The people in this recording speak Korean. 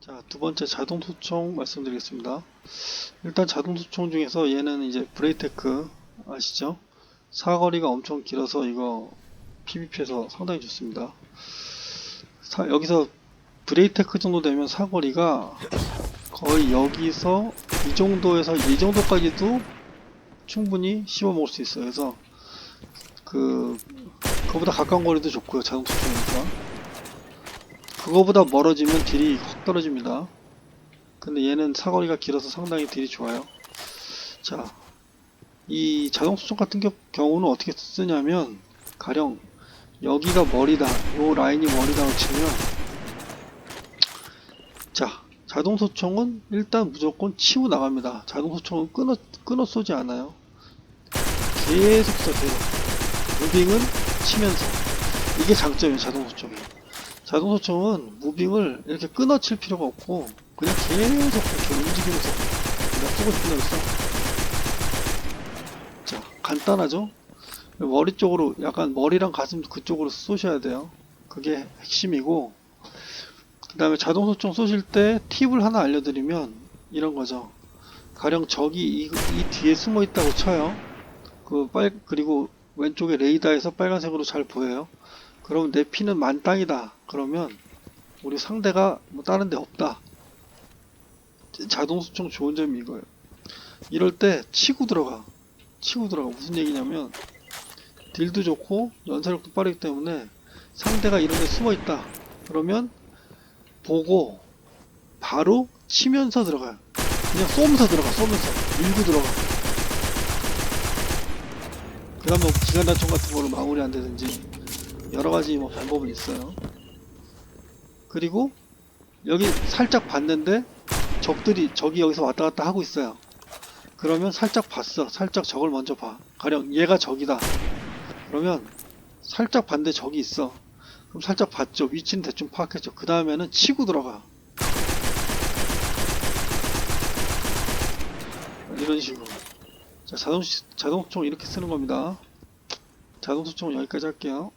자, 두 번째 자동 소총 말씀드리겠습니다. 일단 자동 소총 중에서 얘는 이제 브레이테크 아시죠? 사거리가 엄청 길어서 이거 PVP에서 상당히 좋습니다. 사- 여기서 브레이테크 정도 되면 사거리가 거의 여기서 이 정도에서 이 정도까지도 충분히 씹어 먹을 수 있어요. 그래서 그 그거보다 가까운 거리도 좋고요. 자동 소총이니까. 그거보다 멀어지면 딜이 확 떨어집니다. 근데 얘는 사거리가 길어서 상당히 딜이 좋아요. 자, 이 자동 수정 같은 겨- 경우는 어떻게 쓰냐면 가령 여기가 머리다, 요 라인이 머리다고 치면 자, 자동 소총은 일단 무조건 치고 나갑니다. 자동 소총은 끊어 끊어 쏘지 않아요. 계속 써 계속. 무빙은 치면서 이게 장점이에요 자동 소총이. 자동 소총은 무빙을 이렇게 끊어칠 필요가 없고 그냥 계속 이렇게 움직이면서 내가 쏘고 싶은 대로 써. 자 간단하죠? 머리 쪽으로 약간 머리랑 가슴 그쪽으로 쏘셔야 돼요. 그게 핵심이고 그 다음에 자동 소총 쏘실 때 팁을 하나 알려드리면 이런 거죠. 가령 적이 이, 이 뒤에 숨어 있다고 쳐요. 그 빨, 그리고 왼쪽에 레이더에서 빨간색으로 잘 보여요. 그럼 내 피는 만땅이다. 그러면 우리 상대가 뭐 다른 데 없다. 자동 수총 좋은 점이 이거예요. 이럴 때 치고 들어가. 치고 들어가. 무슨 얘기냐면 딜도 좋고 연사력도 빠르기 때문에 상대가 이런 데 숨어 있다. 그러면 보고 바로 치면서 들어가요. 그냥 쏘면서 들어가. 쏘면서 밀고 들어가. 그 다음에 뭐 기관단총 같은 거로 마무리 안 되든지 여러 가지 뭐 방법은 있어요. 그리고 여기 살짝 봤는데 적들이 적이 여기서 왔다 갔다 하고 있어요. 그러면 살짝 봤어. 살짝 적을 먼저 봐. 가령 얘가 적이다. 그러면 살짝 봤는데 적이 있어. 그럼 살짝 봤죠. 위치는 대충 파악했죠. 그 다음에는 치고 들어가. 이런 식으로. 자, 자동, 자동총 이렇게 쓰는 겁니다. 자동 소총은 여기까지 할게요.